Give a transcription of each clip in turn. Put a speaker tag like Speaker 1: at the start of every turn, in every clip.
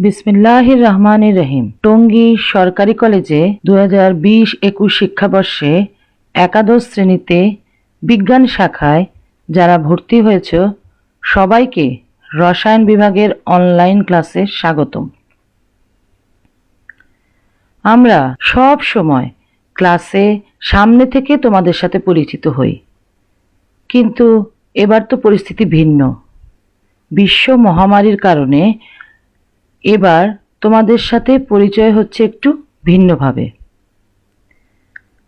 Speaker 1: বিসমিল্লাহির রহমানির রহিম। টঙ্গী সরকারি কলেজে দু হাজার বিশ একুশ শিক্ষাবর্ষে একাদশ শ্রেণীতে বিজ্ঞান শাখায় যারা ভর্তি হয়েছ, সবাইকে রসায়ন বিভাগের অনলাইন ক্লাসে স্বাগতম। আমরা সব সময় ক্লাসে সামনে থেকে তোমাদের সাথে পরিচিত হই। কিন্তু এবার তো পরিস্থিতি ভিন্ন। বিশ্ব মহামারীর কারণে এবার তোমাদের সাথে পরিচয় হচ্ছে একটু ভিন্নভাবে।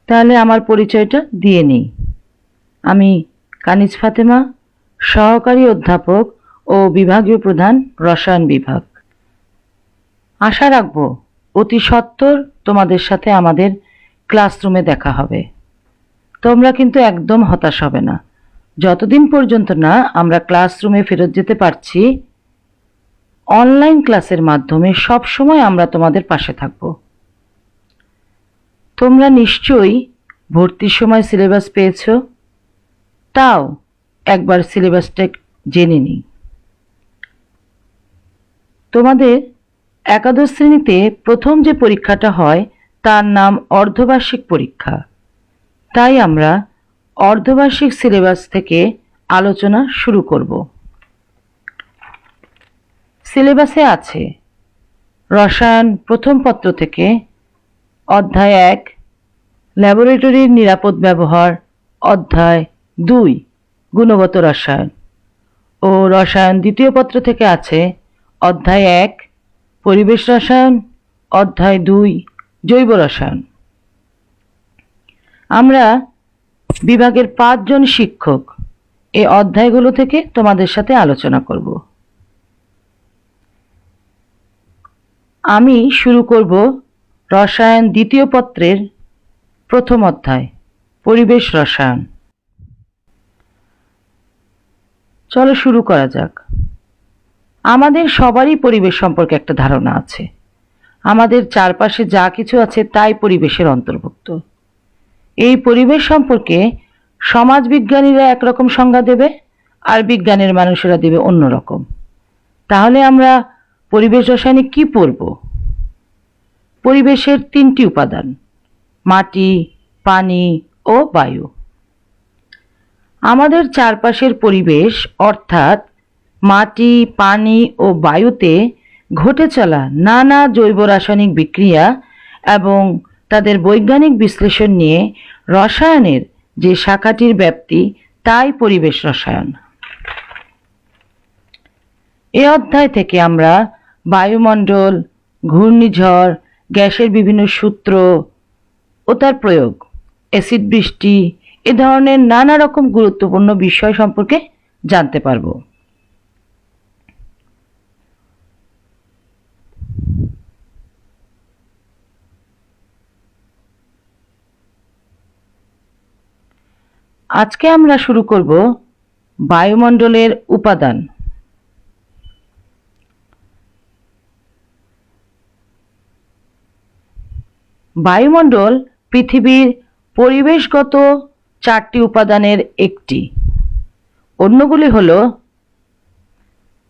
Speaker 1: তাহলে আমার পরিচয়টা দিয়ে নিই। আমি কানিজ ফাতেমা, সহকারী অধ্যাপক ও বিভাগীয় প্রধান রসায়ন বিভাগ। আশা রাখব অতি সত্বর তোমাদের সাথে আমাদের ক্লাসরুমে দেখা হবে। তোমরা কিন্তু একদম হতাশ হবে না। যতদিন পর্যন্ত না আমরা ক্লাসরুমে ফেরত যেতে পারছি অনলাইন ক্লাসের মাধ্যমে সব সময় আমরা তোমাদের পাশে থাকব। তোমরা নিশ্চয়ই ভর্তির সময় সিলেবাস পেয়েছ? তাও একবার সিলেবাসটা জেনে নিই। তোমাদের একাদশ শ্রেণীতে প্রথম যে পরীক্ষাটা হয়, তার নাম অর্ধবার্ষিক পরীক্ষা। তাই আমরা অর্ধবার্ষিক সিলেবাস থেকে আলোচনা শুরু করব। সিলেবাসে আছে। রসায়ন প্রথম পত্র থেকে অধ্যায় এক, ল্যাবরেটরির নিরাপদ ব্যবহার, অধ্যায় দুই, গুণগত রসায়ন। ও রসায়ন দ্বিতীয় পত্র থেকে আছে অধ্যায় এক, পরিবেশ রসায়ন, অধ্যায় দুই, জৈব রসায়ন। আমরা বিভাগের পাঁচজন শিক্ষক এই অধ্যায়গুলো থেকে তোমাদের সাথে আলোচনা করব। আমি শুরু করব রসায়ন দ্বিতীয় পত্রের প্রথম অধ্যায়, পরিবেশ রসায়ন। চলো শুরু করা যাক। আমাদের সবারই পরিবেশ সম্পর্কে একটা ধারণা আছে। আমাদের চারপাশে যা কিছু আছে তাই পরিবেশের অন্তর্ভুক্ত। এই পরিবেশ সম্পর্কে সমাজবিজ্ঞানীরা একরকম সংজ্ঞা দেবে আর বিজ্ঞানের মানুষেরা দেবে অন্যরকম। তাহলে আমরা পরিবেশ রসায়নে কি পড়ব? পরিবেশের তিনটি উপাদান, মাটি, পানি ও বায়ু। আমাদের চারপাশের পরিবেশ, অর্থাৎ মাটি, পানি ও বায়ুতে ঘটে চলা নানা জৈব রাসায়নিক বিক্রিয়া এবং তাদের বৈজ্ঞানিক বিশ্লেষণ নিয়ে রসায়নের যে শাখাটির ব্যাপ্তি, তাই পরিবেশ রসায়ন। এ অধ্যায় থেকে আমরা বায়ুমণ্ডল, ঘূর্ণিঝড়, গ্যাসের বিভিন্ন সূত্র ও তার প্রয়োগ। অ্যাসিড, বৃষ্টি, এ ধরনের নানা রকম গুরুত্বপূর্ণ বিষয় সম্পর্কে জানতে পারব। আজকে আমরা শুরু করব বায়ুমণ্ডলের উপাদান। বায়ুমণ্ডল পৃথিবীর পরিবেশগত চারটি উপাদানের একটি। অন্যগুলি হল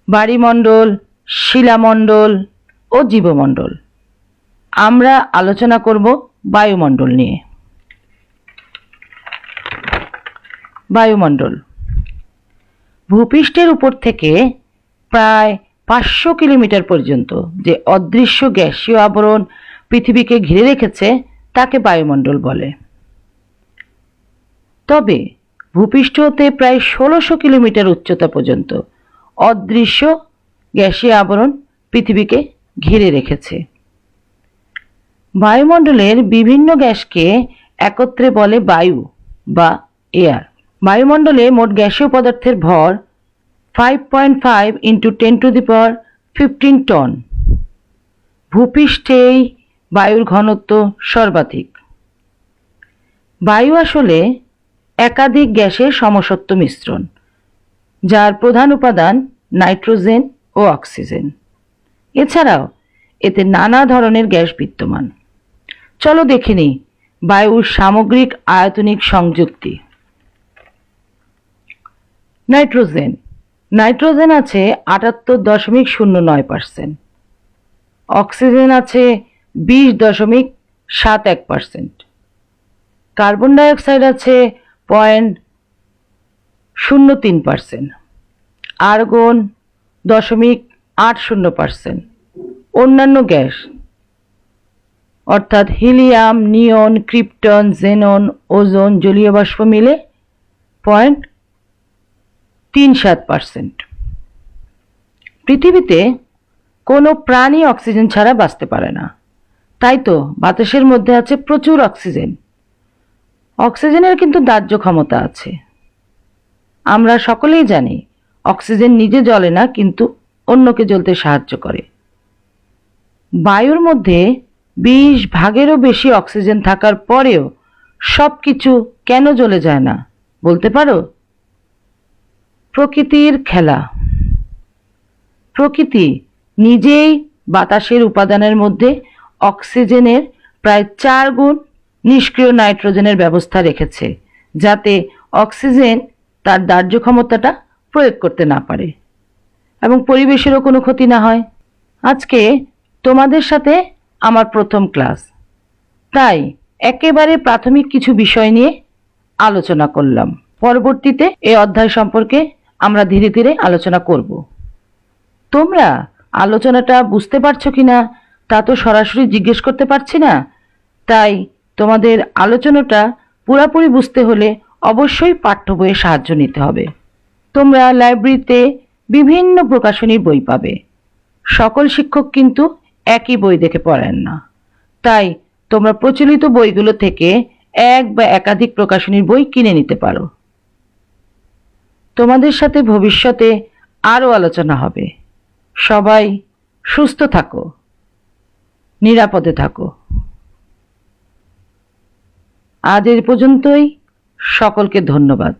Speaker 1: বাড়িমণ্ডল, শিলামণ্ডল ও জীবমণ্ডল। আমরা আলোচনা করব বায়ুমণ্ডল নিয়ে। বায়ুমণ্ডল ভূপৃষ্ঠের উপর থেকে প্রায় পাঁচশো কিলোমিটার পর্যন্ত যে অদৃশ্য গ্যাসীয় আবরণ পৃথিবীকে ঘিরে রেখেছে তাকে বায়ুমণ্ডল বলে। তবে ভূপৃষ্ঠ হতে প্রায় ষোলোশো কিলোমিটার উচ্চতা পর্যন্ত অদৃশ্য গ্যাসীয় আবরণ পৃথিবীকে ঘিরে রেখেছে। বায়ুমণ্ডলের বিভিন্ন গ্যাসকে একত্রে বলে বায়ু বা এয়ার। বায়ুমণ্ডলে মোট গ্যাসীয় পদার্থের ভর five point five into ten to the power fifteen ton ভূপৃষ্ঠেই বায়ুর ঘনত্ব সর্বাধিক। বায়ু আসলে একাধিক গ্যাসের সমসত্ব মিশ্রণ, যার প্রধান উপাদান নাইট্রোজেন ও অক্সিজেন। এছাড়াও এতে নানা ধরনের গ্যাস বিদ্যমান। চলো দেখে নিই বায়ুর সামগ্রিক আয়তনিক সংযুক্তি। নাইট্রোজেন নাইট্রোজেন আছে আটাত্তর দশমিক শূন্য নয় পার্সেন্ট। অক্সিজেন আছে বিশ দশমিক সাত এক পার্সেন্ট। কার্বন ডাইঅক্সাইড আছে পয়েন্ট শূন্য তিন পার্সেন্ট। আর্গন দশমিক আট শূন্য পার্সেন্ট। অন্যান্য গ্যাস, অর্থাৎ helium, neon, krypton, xenon, ozone, জলীয় বাষ্প মিলে পয়েন্ট তিন সাত পার্সেন্ট। পৃথিবীতে কোনো প্রাণী অক্সিজেন ছাড়া বাঁচতে পারে না। তাই তো বাতাসের মধ্যে আছে প্রচুর অক্সিজেন। অক্সিজেনের কিন্তু দাহ্য ক্ষমতা আছে। আমরা সকলেই জানি, অক্সিজেন নিজে জ্বলে না, কিন্তু অন্যকে জ্বলতে সাহায্য করে। বায়ুর মধ্যে বিশ ভাগেরও বেশি অক্সিজেন থাকার পরেও সব কিছু কেন জ্বলে যায় না, বলতে পারো? প্রকৃতির খেলা। প্রকৃতি নিজেই বাতাসের উপাদানের মধ্যে অক্সিজেনের প্রায় চার গুণ নিষ্ক্রিয় নাইট্রোজেনের ব্যবস্থা রেখেছে, যাতে অক্সিজেন তার দাহ্য ক্ষমতাটা প্রয়োগ করতে না পারে এবং পরিবেশেরও কোনো ক্ষতি না হয়। আজকে তোমাদের সাথে আমার প্রথম ক্লাস। তাই একেবারে প্রাথমিক কিছু বিষয় নিয়ে আলোচনা করলাম। পরবর্তীতে এই অধ্যায় সম্পর্কে আমরা ধীরে ধীরে আলোচনা করব। তোমরা আলোচনাটা বুঝতে পারছ কিনা তা তো সরাসরি জিজ্ঞেস করতে পারছি না। তাই তোমাদের আলোচনাটা পুরোপুরি বুঝতে হলে অবশ্যই পাঠ্য বইয়ে সাহায্য নিতে হবে। তোমরা লাইব্রেরিতে বিভিন্ন প্রকাশনীর বই পাবে। সকল শিক্ষক কিন্তু একই বই দেখে পড়েন না। তাই তোমরা প্রচলিত বইগুলো থেকে এক বা একাধিক প্রকাশনীর বই কিনে নিতে পারো। তোমাদের সাথে ভবিষ্যতে আরও আলোচনা হবে। সবাই সুস্থ থাকো। নিরাপদে থাকো। আজ এর পর্যন্তই। সকলকে ধন্যবাদ।